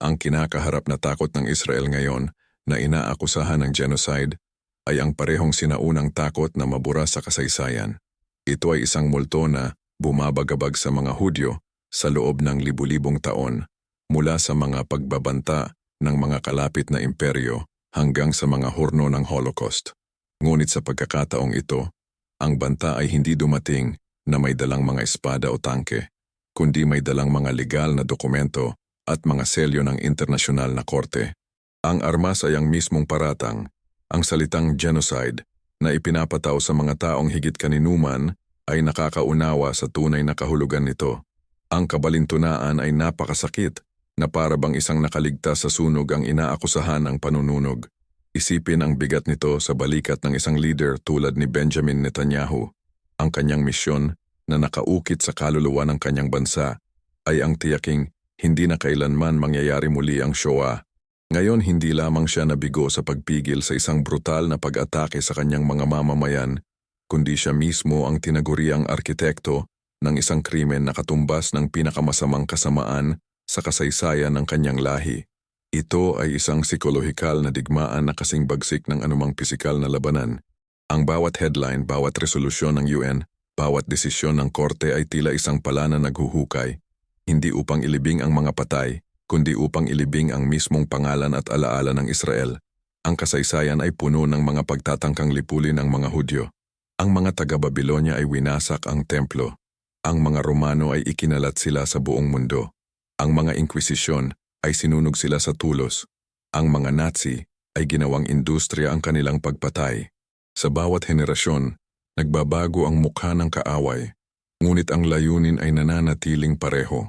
Ang kinakaharap na takot ng Israel ngayon na inaakusahan ng genocide ay ang parehong sinaunang takot na mabura sa kasaysayan. Ito ay isang multo na bumabagabag sa mga Hudyo sa loob ng libu-libong taon mula sa mga pagbabanta ng mga kalapit na imperyo hanggang sa mga horno ng Holocaust. Ngunit sa pagkakataong ito, ang banta ay hindi dumating na may dalang mga espada o tangke, kundi may dalang mga legal na dokumento at mga selyo ng internasyonal na korte. Ang armas ay ang mismong paratang, ang salitang genocide na ipinapataw sa mga taong higit kaninuman ay nakakaunawa sa tunay na kahulugan nito. Ang kabalintunaan ay napakasakit na para bang isang nakaligtas sa sunog ang inaakusahan ng panununog. Isipin ang bigat nito sa balikat ng isang leader tulad ni Benjamin Netanyahu. Ang kanyang misyon na nakaukit sa kaluluwa ng kanyang bansa ay ang tiyaking hindi na kailanman mangyayari muli ang Shoah. Ngayon hindi lamang siya nabigo sa pagpigil sa isang brutal na pag-atake sa kanyang mga mamamayan, kundi siya mismo ang tinaguriang arkitekto ng isang krimen na katumbas ng pinakamasamang kasamaan sa kasaysayan ng kanyang lahi. Ito ay isang psikolohikal na digmaan na kasing bagsik ng anumang pisikal na labanan. Ang bawat headline, bawat resolusyon ng UN, bawat desisyon ng korte ay tila isang pala na naghuhukay, hindi upang ilibing ang mga patay, kundi upang ilibing ang mismong pangalan at alaala ng Israel. Ang kasaysayan ay puno ng mga pagtatangkang lipulin ng mga Hudyo. Ang mga taga-Babilonya ay winasak ang templo. Ang mga Romano ay ikinalat sila sa buong mundo. Ang mga Inkwisisyon ay sinunog sila sa tulos. Ang mga Nazi ay ginawang industriya ang kanilang pagpatay. Sa bawat henerasyon, nagbabago ang mukha ng kaaway, ngunit ang layunin ay nananatiling pareho,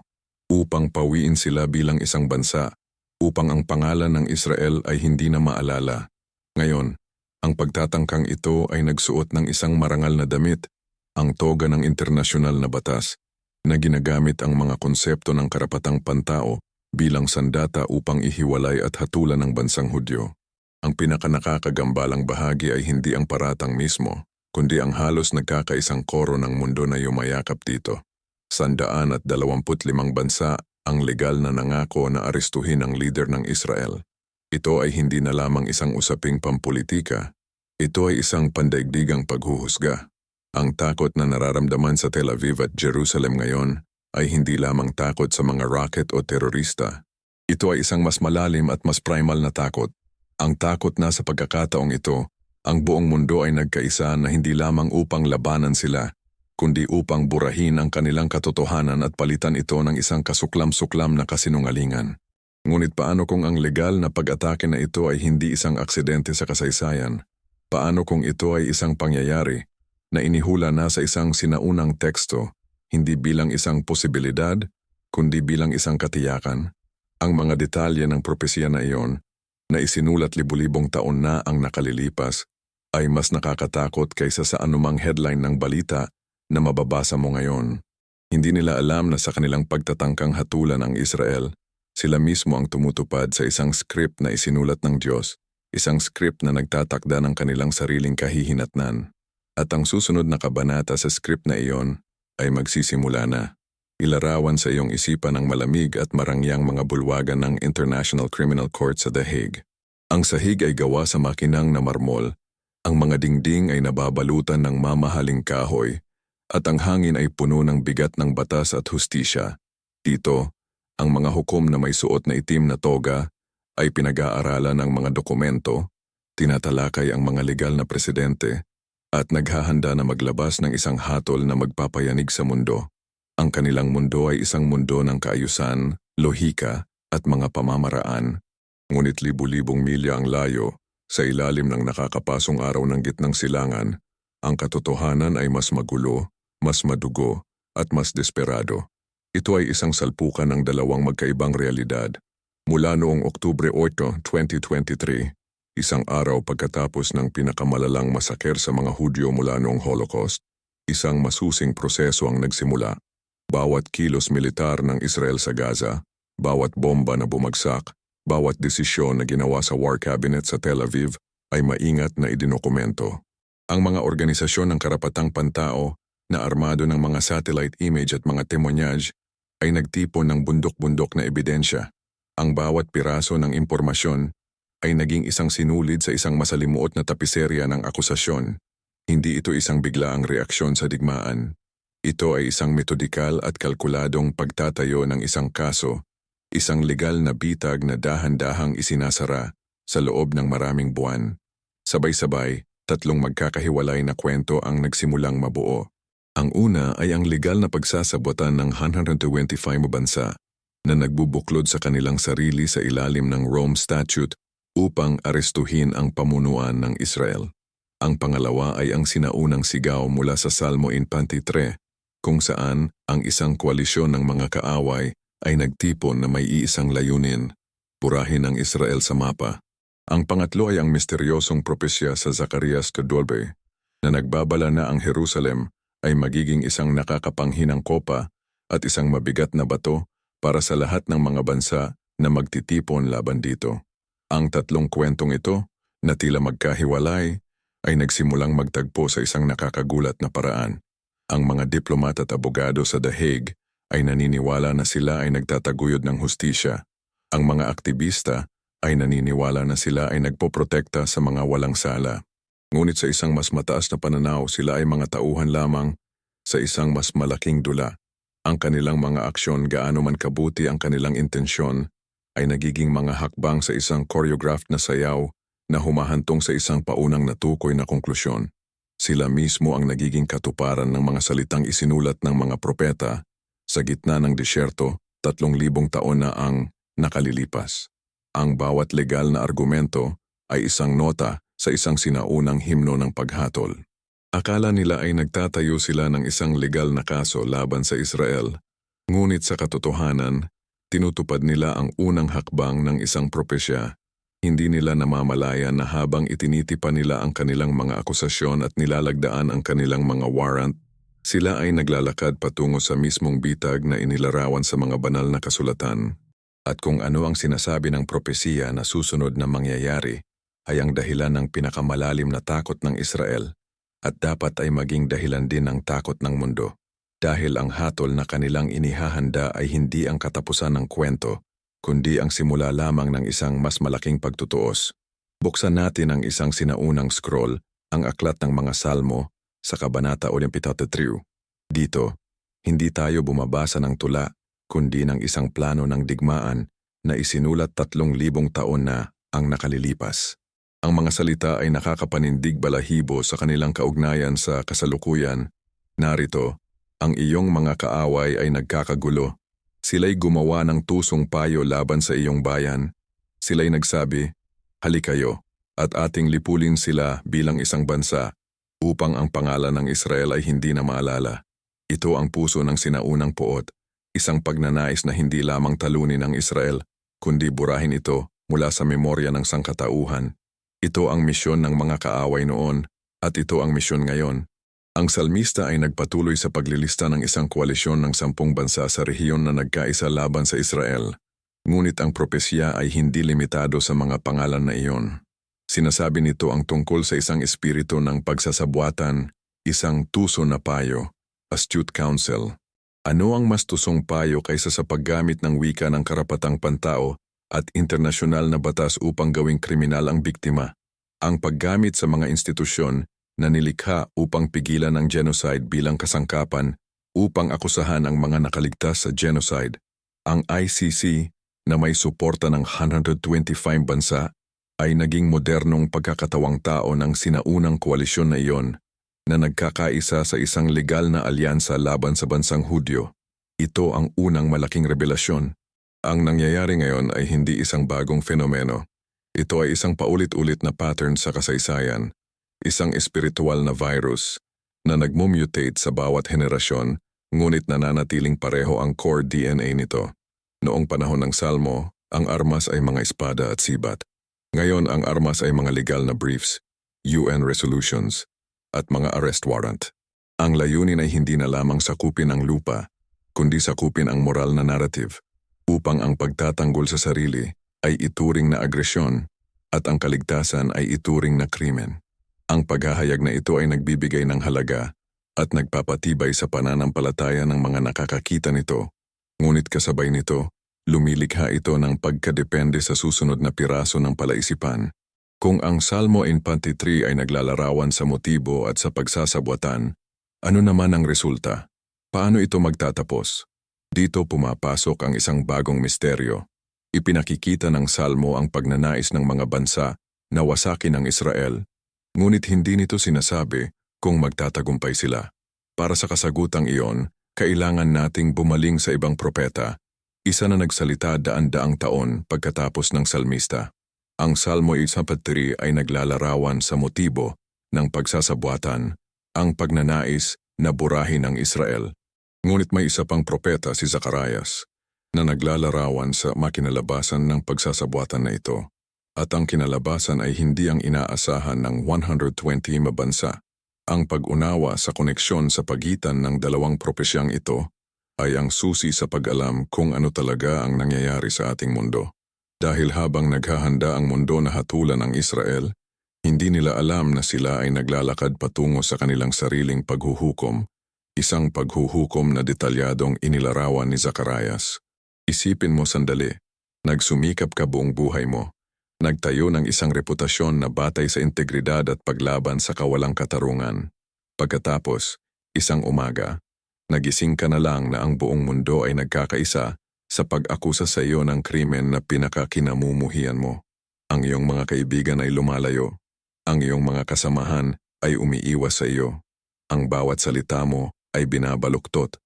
upang pawiin sila bilang isang bansa, upang ang pangalan ng Israel ay hindi na maalala. Ngayon, ang pagtatangkang ito ay nagsuot ng isang marangal na damit, ang toga ng internasyonal na batas, na ginagamit ang mga konsepto ng karapatang pantao bilang sandata upang ihiwalay at hatulan ng bansang Hudyo. Ang pinakanakakagambalang bahagi ay hindi ang paratang mismo, kundi ang halos nagkakaisang koro ng mundo na yumayakap dito. Sandaan at dalawamput limang bansa ang legal na nangako na arestuhin ang leader ng Israel. Ito ay hindi na lamang isang usaping pampolitika, ito ay isang pandaigdigang paghuhusga. Ang takot na nararamdaman sa Tel Aviv at Jerusalem ngayon ay hindi lamang takot sa mga rocket o terorista. Ito ay isang mas malalim at mas primal na takot. Ang takot na sa pagkakataong ito, ang buong mundo ay nagkaisa na hindi lamang upang labanan sila, kundi upang burahin ang kanilang katotohanan at palitan ito ng isang kasuklam-suklam na kasinungalingan. Ngunit paano kung ang legal na pag-atake na ito ay hindi isang aksidente sa kasaysayan? Paano kung ito ay isang pangyayari na inihula na sa isang sinaunang teksto hindi bilang isang posibilidad, kundi bilang isang katiyakan. Ang mga detalye ng propesya na iyon, na isinulat libu-libong taon na ang nakalilipas, ay mas nakakatakot kaysa sa anumang headline ng balita na mababasa mo ngayon. Hindi nila alam na sa kanilang pagtatangkang hatulan ang Israel, sila mismo ang tumutupad sa isang script na isinulat ng Diyos, isang script na nagtatakda ng kanilang sariling kahihinatnan. At ang susunod na kabanata sa script na iyon ay magsisimula na. Ilarawan sa iyong isipan ang malamig at marangyang mga bulwagan ng International Criminal Court sa The Hague. Ang sahig ay gawa sa makinang na marmol, ang mga dingding ay nababalutan ng mamahaling kahoy, at ang hangin ay puno ng bigat ng batas at hustisya. Dito, ang mga hukom na may suot na itim na toga ay pinag-aaralan ng mga dokumento, tinatalakay ang mga legal na presidente, at naghahanda na maglabas ng isang hatol na magpapayanig sa mundo. Ang kanilang mundo ay isang mundo ng kaayusan, lohika, at mga pamamaraan. Ngunit libu-libong milya ang layo, sa ilalim ng nakakapasong araw ng gitnang silangan, ang katotohanan ay mas magulo, mas madugo, at mas desperado. Ito ay isang salpukan ng dalawang magkaibang realidad. Mula noong Oktubre 8, 2023, Isang araw pagkatapos ng pinakamalalang masaker sa mga Hudyo mula noong Holocaust, isang masusing proseso ang nagsimula. Bawat kilos militar ng Israel sa Gaza, bawat bomba na bumagsak, bawat desisyon na ginawa sa War Cabinet sa Tel Aviv ay maingat na idinokumento. Ang mga organisasyon ng karapatang pantao na armado ng mga satellite image at mga temonyage ay nagtipon ng bundok-bundok na ebidensya Ang bawat piraso ng impormasyon ay naging isang sinulid sa isang masalimuot na tapiserya ng akusasyon. Hindi ito isang biglaang reaksyon sa digmaan. Ito ay isang metodikal at kalkuladong pagtatayo ng isang kaso, isang legal na bitag na dahan-dahang isinasara sa loob ng maraming buwan. Sabay-sabay, tatlong magkakahiwalay na kwento ang nagsimulang mabuo. Ang una ay ang legal na pagsasabotan ng 125 bansa na nagbubuklod sa kanilang sarili sa ilalim ng Rome Statute upang arestuhin ang pamunuan ng Israel. Ang pangalawa ay ang sinaunang sigaw mula sa Salmo 23 kung saan ang isang koalisyon ng mga kaaway ay nagtipon na may iisang layunin, purahin ang Israel sa mapa. Ang pangatlo ay ang misteryosong propesya sa Zacarias 12 na nagbabala na ang Jerusalem ay magiging isang nakakapanghinang kopa at isang mabigat na bato para sa lahat ng mga bansa na magtitipon laban dito. Ang tatlong kwentong ito, na tila magkahiwalay, ay nagsimulang magtagpo sa isang nakakagulat na paraan. Ang mga diplomat at abogado sa The Hague ay naniniwala na sila ay nagtataguyod ng hustisya. Ang mga aktivista ay naniniwala na sila ay nagpoprotekta sa mga walang sala. Ngunit sa isang mas mataas na pananaw, sila ay mga tauhan lamang sa isang mas malaking dula. Ang kanilang mga aksyon gaano man kabuti ang kanilang intensyon ay nagiging mga hakbang sa isang choreographed na sayaw na humahantong sa isang paunang natukoy na konklusyon. Sila mismo ang nagiging katuparan ng mga salitang isinulat ng mga propeta sa gitna ng disyerto, tatlong libong taon na ang nakalilipas. Ang bawat legal na argumento ay isang nota sa isang sinaunang himno ng paghatol. Akala nila ay nagtatayo sila ng isang legal na kaso laban sa Israel, ngunit sa katotohanan, tinutupad nila ang unang hakbang ng isang propesya hindi nila namamalaya na habang itinitipa nila ang kanilang mga akusasyon at nilalagdaan ang kanilang mga warrant, sila ay naglalakad patungo sa mismong bitag na inilarawan sa mga banal na kasulatan. At kung ano ang sinasabi ng propesiya na susunod na mangyayari, ay ang dahilan ng pinakamalalim na takot ng Israel at dapat ay maging dahilan din ng takot ng mundo. Dahil ang hatol na kanilang inihahanda ay hindi ang katapusan ng kwento, kundi ang simula lamang ng isang mas malaking pagtutuos. Buksan natin ang isang sinaunang scroll, ang aklat ng mga salmo, sa Kabanata 83. Dito, hindi tayo bumabasa ng tula, kundi ng isang plano ng digmaan na isinulat tatlong libong taon na ang nakalilipas. Ang mga salita ay nakakapanindig balahibo sa kanilang kaugnayan sa kasalukuyan. Narito, ang iyong mga kaaway ay nagkakagulo Sila'y gumawa ng tusong payo laban sa iyong bayan. Sila'y nagsabi, Halikayo, at ating lipulin sila bilang isang bansa upang ang pangalan ng Israel ay hindi na maalala. Ito ang puso ng sinaunang poot, isang pagnanais na hindi lamang talunin ang Israel, kundi burahin ito mula sa memorya ng sangkatauhan. Ito ang misyon ng mga kaaway noon, at ito ang misyon ngayon. Ang salmista ay nagpatuloy sa paglilista ng isang koalisyon ng sampung bansa sa rehiyon na nagkaisa laban sa Israel. Ngunit ang propesya ay hindi limitado sa mga pangalan na iyon. Sinasabi nito ang tungkol sa isang espiritu ng pagsasabwatan, isang tuso na payo, astute counsel. Ano ang mas tusong payo kaysa sa paggamit ng wika ng karapatang pantao at internasyonal na batas upang gawing kriminal ang biktima? Ang paggamit sa mga institusyon na nilikha upang pigilan ang genocide bilang kasangkapan upang akusahan ang mga nakaligtas sa genocide. Ang ICC na may suporta ng 125 bansa ay naging modernong pagkakatawang tao ng sinaunang koalisyon na iyon na nagkakaisa sa isang legal na alyansa laban sa bansang Hudyo. Ito ang unang malaking revelasyon. Ang nangyayari ngayon ay hindi isang bagong fenomeno. Ito ay isang paulit-ulit na pattern sa kasaysayan isang espiritual na virus na nagmumutate sa bawat henerasyon ngunit nananatiling pareho ang core DNA nito. Noong panahon ng Salmo, ang armas ay mga espada at sibat. Ngayon ang armas ay mga legal na briefs, UN resolutions, at mga arrest warrant. Ang layunin ay hindi na lamang sakupin ang lupa, kundi sakupin ang moral na narrative upang ang pagtatanggol sa sarili ay ituring na agresyon at ang kaligtasan ay ituring na krimen. Ang paghahayag na ito ay nagbibigay ng halaga at nagpapatibay sa pananampalataya ng mga nakakakita nito. Ngunit kasabay nito, lumilikha ito ng pagkadepende sa susunod na piraso ng palaisipan. Kung ang Salmo 53 ay naglalarawan sa motibo at sa pagsasabwatan, ano naman ang resulta? Paano ito magtatapos? Dito pumapasok ang isang bagong misteryo. Ipinakikita ng Salmo ang pagnanais ng mga bansa na wasakin ang Israel, ngunit hindi nito sinasabi kung magtatagumpay sila. Para sa kasagutang iyon, kailangan nating bumaling sa ibang propeta, isa na nagsalita daan-daang taon pagkatapos ng salmista. Ang Salmo 53 ay naglalarawan sa motibo ng pagsasabuatan, ang pagnanais na burahin ng Israel. Ngunit may isa pang propeta si Zacarias na naglalarawan sa makinalabasan ng pagsasabuatan na ito. At ang kinalabasan ay hindi ang inaasahan ng 120 mabansa. Ang pag-unawa sa koneksyon sa pagitan ng dalawang propesyang ito ay ang susi sa pag-alam kung ano talaga ang nangyayari sa ating mundo. Dahil habang naghahanda ang mundo na hatulan ng Israel, hindi nila alam na sila ay naglalakad patungo sa kanilang sariling paghuhukom, isang paghuhukom na detalyadong inilarawan ni Zacarias. Isipin mo sandali, nagsumikap ka buong buhay mo, nagtayo ng isang reputasyon na batay sa integridad at paglaban sa kawalang katarungan. Pagkatapos, isang umaga, nagising ka na lang na ang buong mundo ay nagkakaisa sa pag-akusa sa iyo ng krimen na pinakakinamumuhian mo. Ang iyong mga kaibigan ay lumalayo. Ang iyong mga kasamahan ay umiiwas sa iyo. Ang bawat salita mo ay binabaluktot.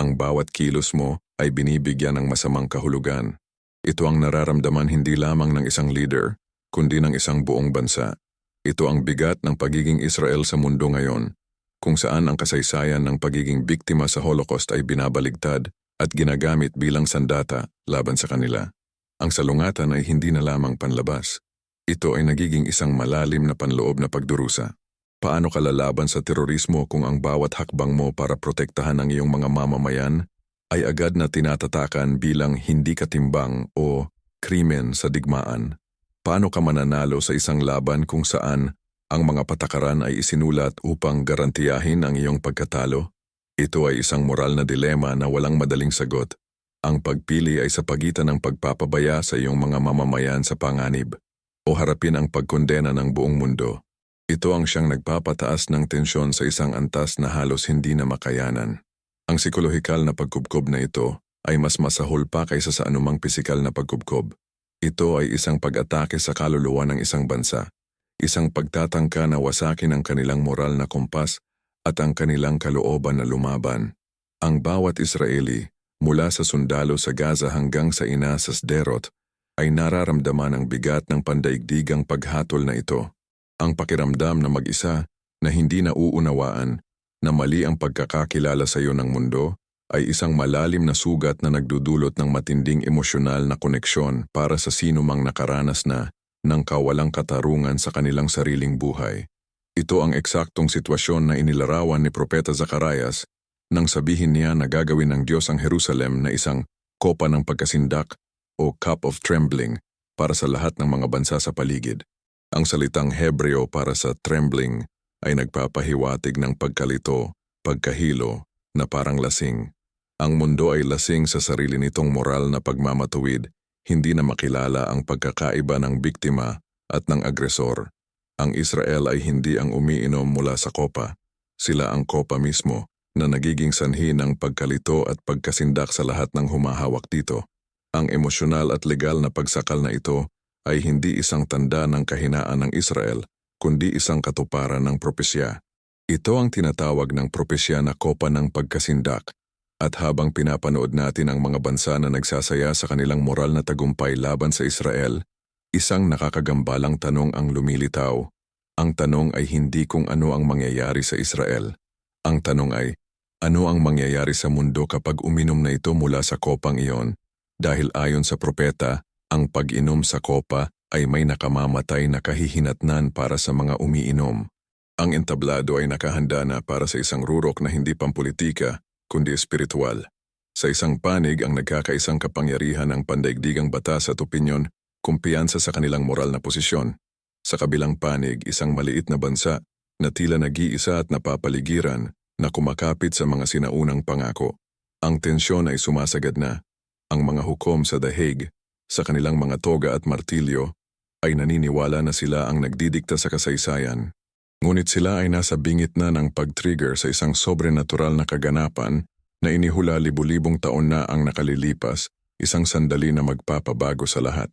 Ang bawat kilos mo ay binibigyan ng masamang kahulugan. Ito ang nararamdaman hindi lamang ng isang leader, kundi ng isang buong bansa. Ito ang bigat ng pagiging Israel sa mundo ngayon, kung saan ang kasaysayan ng pagiging biktima sa Holocaust ay binabaligtad at ginagamit bilang sandata laban sa kanila. Ang salungatan ay hindi na lamang panlabas. Ito ay nagiging isang malalim na panloob na pagdurusa. Paano ka lalaban sa terorismo kung ang bawat hakbang mo para protektahan ang iyong mga mamamayan ay agad na tinatatakan bilang hindi katimbang o krimen sa digmaan? Paano ka mananalo sa isang laban kung saan ang mga patakaran ay isinulat upang garantiyahin ang iyong pagkatalo? Ito ay isang moral na dilema na walang madaling sagot. Ang pagpili ay sa pagitan ng pagpapabaya sa iyong mga mamamayan sa panganib o harapin ang pagkondena ng buong mundo. Ito ang siyang nagpapataas ng tensyon sa isang antas na halos hindi na makayanan. Ang psikolohikal na pagkubkob na ito ay mas masahol pa kaysa sa anumang pisikal na pagkubkob. Ito ay isang pag-atake sa kaluluwa ng isang bansa, isang pagtatangka na wasakin ang kanilang moral na kompas at ang kanilang kalooban na lumaban. Ang bawat Israeli, mula sa sundalo sa Gaza hanggang sa ina sa Sderot, ay nararamdaman ang bigat ng pandaigdigang paghatol na ito. Ang pakiramdam na mag-isa, na hindi nauunawaan, na mali ang pagkakakilala sa iyo ng mundo, ay isang malalim na sugat na nagdudulot ng matinding emosyonal na koneksyon para sa sino mang nakaranas na ng kawalang katarungan sa kanilang sariling buhay. Ito ang eksaktong sitwasyon na inilarawan ni Propeta Zacarias nang sabihin niya na gagawin ng Diyos ang Jerusalem na isang kopa ng pagkasindak o cup of trembling para sa lahat ng mga bansa sa paligid. Ang salitang Hebreo para sa trembling ay nagpapahiwatig ng pagkalito, pagkahilo, na parang lasing. Ang mundo ay lasing sa sarili nitong moral na pagmamatuwid, hindi na makilala ang pagkakaiba ng biktima at ng agresor. Ang Israel ay hindi ang umiinom mula sa kopa. Sila ang kopa mismo na nagiging sanhi ng pagkalito at pagkasindak sa lahat ng humahawak dito. Ang emosyonal at legal na pagsakal na ito ay hindi isang tanda ng kahinaan ng Israel, kundi isang katuparan ng propesya. Ito ang tinatawag ng propesya na kopa ng pagkasindak. At habang pinapanood natin ang mga bansa na nagsasaya sa kanilang moral na tagumpay laban sa Israel, Isang nakakagambalang tanong ang lumilitaw. Ang tanong ay hindi kung ano ang mangyayari sa Israel. Ang tanong ay, ano ang mangyayari sa mundo kapag uminom na ito mula sa kopang iyon? Dahil ayon sa propeta, ang pag-inom sa kopa ay may nakamamatay na kahihinatnan para sa mga umiinom. Ang entablado ay nakahanda na para sa isang rurok na hindi pampolitika, kundi espiritual. Sa isang panig ang nagkakaisang kapangyarihan ng pandaigdigang batas at opinyon kumpiyansa sa kanilang moral na posisyon. Sa kabilang panig, isang maliit na bansa na tila nag-iisa at napapaligiran na kumakapit sa mga sinaunang pangako. Ang tensyon ay sumasagad na. Ang mga hukom sa The Hague, sa kanilang mga toga at martilyo, ay naniniwala na sila ang nagdidikta sa kasaysayan. Ngunit sila ay nasa bingit na ng pag-trigger sa isang sobrenatural na kaganapan na inihula libu-libong taon na ang nakalilipas, isang sandali na magpapabago sa lahat.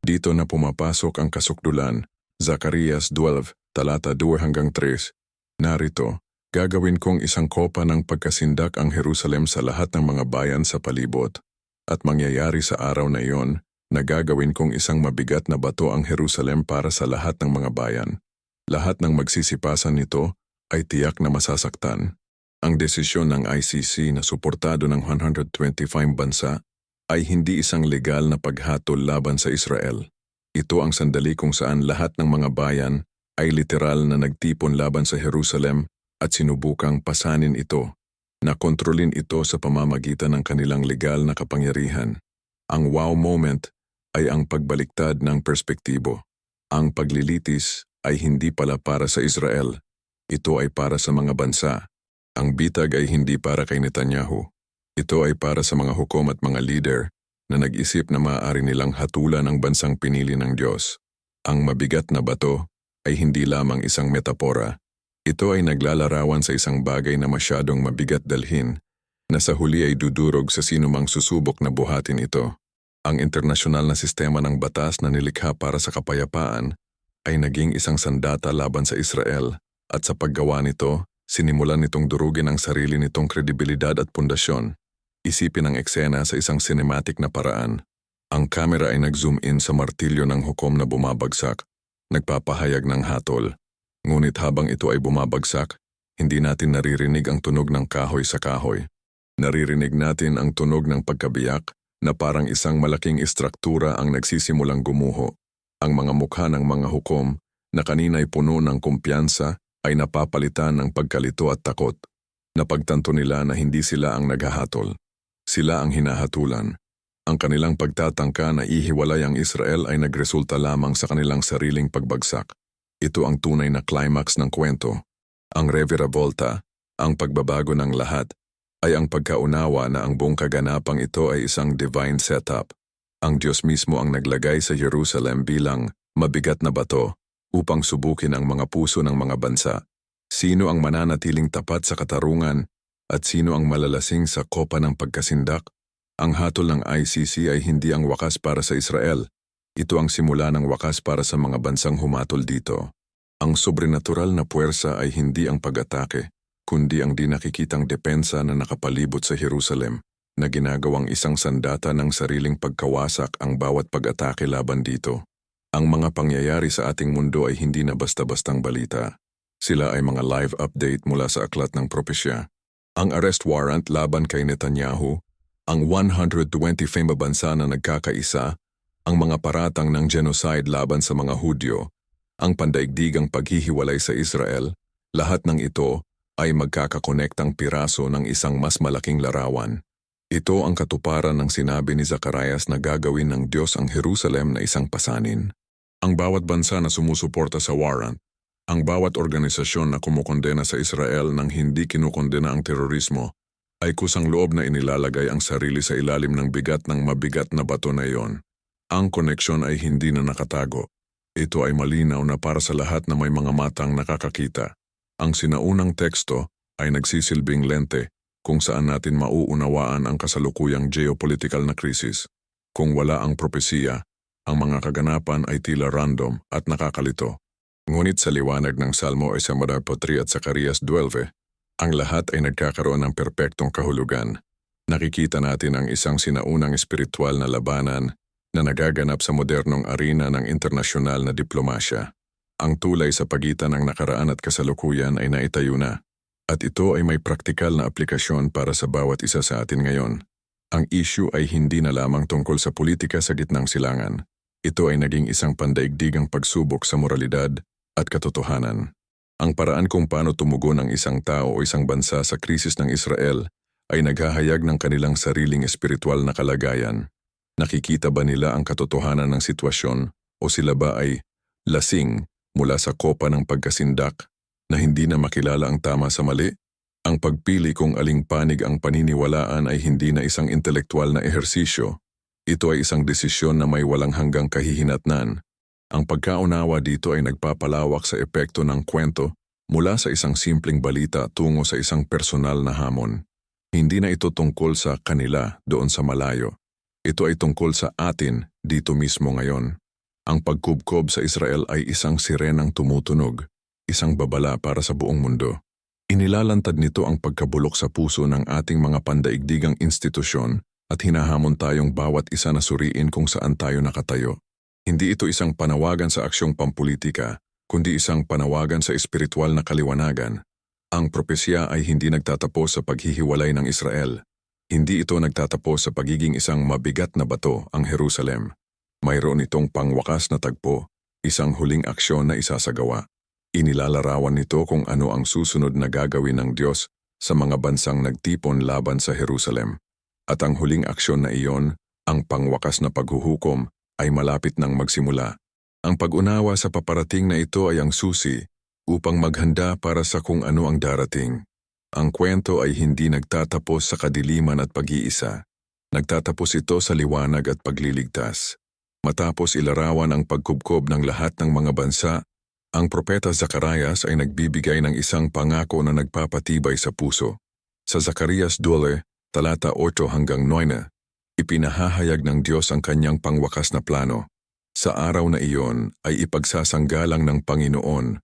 Dito na pumapasok ang kasukdulan, Zacarias 12, talata 2 hanggang 3. Narito, gagawin kong isang kopa ng pagkasindak ang Jerusalem sa lahat ng mga bayan sa palibot. At mangyayari sa araw na iyon, na gagawin kong isang mabigat na bato ang Jerusalem para sa lahat ng mga bayan. Lahat ng magsisipasan nito ay tiyak na masasaktan. Ang desisyon ng ICC na suportado ng 125 bansa ay hindi isang legal na paghatol laban sa Israel. Ito ang sandali kung saan lahat ng mga bayan ay literal na nagtipon laban sa Jerusalem at sinubukang pasanin ito, na kontrolin ito sa pamamagitan ng kanilang legal na kapangyarihan. Ang wow moment ay ang pagbaliktad ng perspektibo. Ang paglilitis ay hindi pala para sa Israel. Ito ay para sa mga bansa. Ang bitag ay hindi para kay Netanyahu. Ito ay para sa mga hukom at mga leader na nag-isip na maaari nilang hatulan ang bansang pinili ng Diyos. Ang mabigat na bato ay hindi lamang isang metapora. Ito ay naglalarawan sa isang bagay na masyadong mabigat dalhin, na sa huli ay dudurog sa sinumang susubok na buhatin ito. Ang internasyonal na sistema ng batas na nilikha para sa kapayapaan ay naging isang sandata laban sa Israel at sa paggawa nito, sinimulan nitong durugin ang sarili nitong kredibilidad at pundasyon. Isipin ang eksena sa isang cinematic na paraan. Ang kamera ay nag-zoom in sa martilyo ng hukom na bumabagsak, nagpapahayag ng hatol. Ngunit habang ito ay bumabagsak, hindi natin naririnig ang tunog ng kahoy sa kahoy. Naririnig natin ang tunog ng pagkabiyak na parang isang malaking istruktura ang nagsisimulang gumuho. Ang mga mukha ng mga hukom na kanina'y puno ng kumpiyansa ay napapalitan ng pagkalito at takot. Napagtanto nila na hindi sila ang naghahatol. Sila ang hinahatulan. Ang kanilang pagtatangka na ihiwalay ang Israel ay nagresulta lamang sa kanilang sariling pagbagsak. Ito ang tunay na climax ng kwento. Ang reviravolta, ang pagbabago ng lahat, ay ang pagkaunawa na ang buong kaganapang ito ay isang divine setup. Ang Diyos mismo ang naglagay sa Jerusalem bilang mabigat na bato upang subukin ang mga puso ng mga bansa. Sino ang mananatiling tapat sa katarungan at sino ang malalasing sa kopa ng pagkasindak? Ang hatol ng ICC ay hindi ang wakas para sa Israel. Ito ang simula ng wakas para sa mga bansang humatol dito. Ang sobrenatural na puwersa ay hindi ang pag-atake, kundi ang di nakikitang depensa na nakapalibot sa Jerusalem na ginagawang isang sandata ng sariling pagkawasak ang bawat pag-atake laban dito. Ang mga pangyayari sa ating mundo ay hindi na basta-bastang balita. Sila ay mga live update mula sa aklat ng propesya ang arrest warrant laban kay Netanyahu, ang 125 bansa na nagkakaisa, ang mga paratang ng genocide laban sa mga Hudyo, ang pandaigdigang paghihiwalay sa Israel, lahat ng ito ay magkakakonektang piraso ng isang mas malaking larawan. Ito ang katuparan ng sinabi ni Zacarias na gagawin ng Diyos ang Jerusalem na isang pasanin. Ang bawat bansa na sumusuporta sa warrant ang bawat organisasyon na kumukondena sa Israel nang hindi kinukondena ang terorismo ay kusang loob na inilalagay ang sarili sa ilalim ng bigat ng mabigat na bato na iyon. Ang koneksyon ay hindi na nakatago. Ito ay malinaw na para sa lahat na may mga matang nakakakita. Ang sinaunang teksto ay nagsisilbing lente kung saan natin mauunawaan ang kasalukuyang geopolitical na krisis. Kung wala ang propesiya, ang mga kaganapan ay tila random at nakakalito. Ngunit sa liwanag ng Salmo ay sa Marapotri at Zacarias 12, ang lahat ay nagkakaroon ng perpektong kahulugan. Nakikita natin ang isang sinaunang espiritual na labanan na nagaganap sa modernong arena ng internasyonal na diplomasya. Ang tulay sa pagitan ng nakaraan at kasalukuyan ay naitayo na, at ito ay may praktikal na aplikasyon para sa bawat isa sa atin ngayon. Ang issue ay hindi na lamang tungkol sa politika sa gitnang silangan. Ito ay naging isang pandaigdigang pagsubok sa moralidad, at katotohanan. Ang paraan kung paano tumugon ang isang tao o isang bansa sa krisis ng Israel ay naghahayag ng kanilang sariling espiritual na kalagayan. Nakikita ba nila ang katotohanan ng sitwasyon o sila ba ay lasing mula sa kopa ng pagkasindak na hindi na makilala ang tama sa mali? Ang pagpili kung aling panig ang paniniwalaan ay hindi na isang intelektual na ehersisyo, Ito ay isang desisyon na may walang hanggang kahihinatnan. Ang pagkaunawa dito ay nagpapalawak sa epekto ng kwento mula sa isang simpleng balita tungo sa isang personal na hamon. Hindi na ito tungkol sa kanila doon sa malayo. Ito ay tungkol sa atin dito mismo ngayon. Ang pagkubkob sa Israel ay isang sirenang tumutunog, isang babala para sa buong mundo. Inilalantad nito ang pagkabulok sa puso ng ating mga pandaigdigang institusyon at hinahamon tayong bawat isa na suriin kung saan tayo nakatayo. Hindi ito isang panawagan sa aksyong pampolitika, kundi isang panawagan sa espiritual na kaliwanagan. Ang propesya ay hindi nagtatapos sa paghihiwalay ng Israel. Hindi ito nagtatapos sa pagiging isang mabigat na bato ang Jerusalem. Mayroon itong pangwakas na tagpo, isang huling aksyon na isasagawa. Inilalarawan nito kung ano ang susunod na gagawin ng Diyos sa mga bansang nagtipon laban sa Jerusalem. At ang huling aksyon na iyon, ang pangwakas na paghuhukom, ay malapit nang magsimula. Ang pag-unawa sa paparating na ito ay ang susi upang maghanda para sa kung ano ang darating. Ang kwento ay hindi nagtatapos sa kadiliman at pag-iisa. Nagtatapos ito sa liwanag at pagliligtas. Matapos ilarawan ang pagkubkob ng lahat ng mga bansa, ang propeta Zacarias ay nagbibigay ng isang pangako na nagpapatibay sa puso. Sa Zacarias 12, talata 8 hanggang 9, ipinahahayag ng Diyos ang kanyang pangwakas na plano. Sa araw na iyon ay ipagsasanggalang ng Panginoon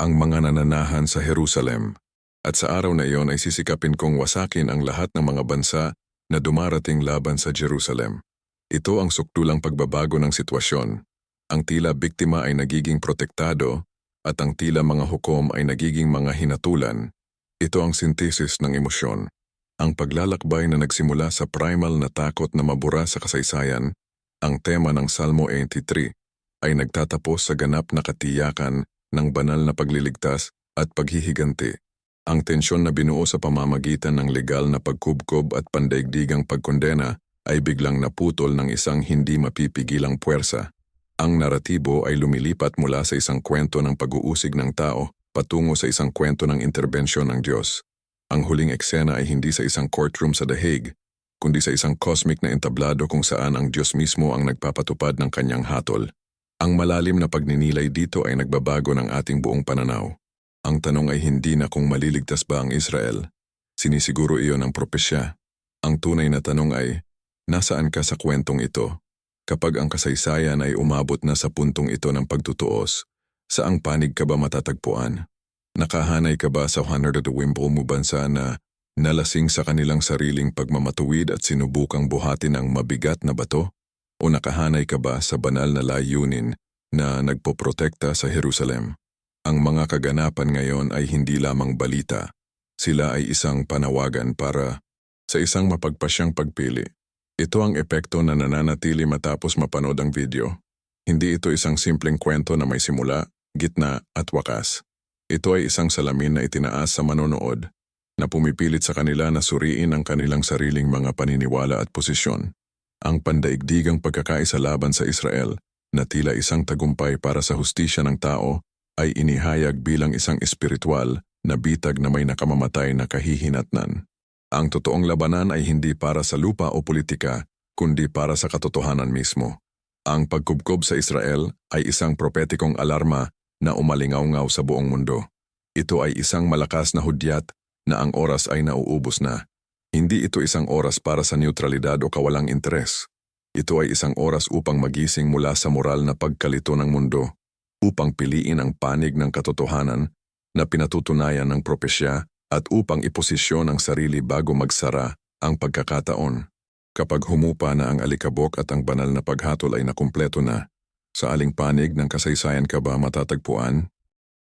ang mga nananahan sa Jerusalem. At sa araw na iyon ay sisikapin kong wasakin ang lahat ng mga bansa na dumarating laban sa Jerusalem. Ito ang sukdulang pagbabago ng sitwasyon. Ang tila biktima ay nagiging protektado at ang tila mga hukom ay nagiging mga hinatulan. Ito ang sintesis ng emosyon. Ang paglalakbay na nagsimula sa primal na takot na mabura sa kasaysayan, ang tema ng Salmo 83, ay nagtatapos sa ganap na katiyakan ng banal na pagliligtas at paghihiganti. Ang tensyon na binuo sa pamamagitan ng legal na pagkubkob at pandaigdigang pagkondena ay biglang naputol ng isang hindi mapipigilang puwersa. Ang naratibo ay lumilipat mula sa isang kwento ng pag-uusig ng tao patungo sa isang kwento ng interbensyon ng Diyos. Ang huling eksena ay hindi sa isang courtroom sa The Hague, kundi sa isang cosmic na entablado kung saan ang Diyos mismo ang nagpapatupad ng kanyang hatol. Ang malalim na pagninilay dito ay nagbabago ng ating buong pananaw. Ang tanong ay hindi na kung maliligtas ba ang Israel. Sinisiguro iyon ang propesya. Ang tunay na tanong ay, nasaan ka sa kwentong ito? Kapag ang kasaysayan ay umabot na sa puntong ito ng pagtutuos, saang panig ka ba matatagpuan? Nakahanay ka ba sa 100 Wimple mo bansa na nalasing sa kanilang sariling pagmamatuwid at sinubukang buhatin ang mabigat na bato? O nakahanay ka ba sa banal na layunin na nagpoprotekta sa Jerusalem? Ang mga kaganapan ngayon ay hindi lamang balita. Sila ay isang panawagan para sa isang mapagpasyang pagpili. Ito ang epekto na nananatili matapos mapanood ang video. Hindi ito isang simpleng kwento na may simula, gitna at wakas. Ito ay isang salamin na itinaas sa manonood na pumipilit sa kanila na suriin ang kanilang sariling mga paniniwala at posisyon. Ang pandaigdigang pagkakaisa laban sa Israel na tila isang tagumpay para sa hustisya ng tao ay inihayag bilang isang espiritual na bitag na may nakamamatay na kahihinatnan. Ang totoong labanan ay hindi para sa lupa o politika, kundi para sa katotohanan mismo. Ang pagkubkob sa Israel ay isang propetikong alarma na umalingaw-ngaw sa buong mundo. Ito ay isang malakas na hudyat na ang oras ay nauubos na. Hindi ito isang oras para sa neutralidad o kawalang interes. Ito ay isang oras upang magising mula sa moral na pagkalito ng mundo, upang piliin ang panig ng katotohanan na pinatutunayan ng propesya at upang iposisyon ang sarili bago magsara ang pagkakataon. Kapag humupa na ang alikabok at ang banal na paghatol ay nakumpleto na, sa aling panig ng kasaysayan ka ba matatagpuan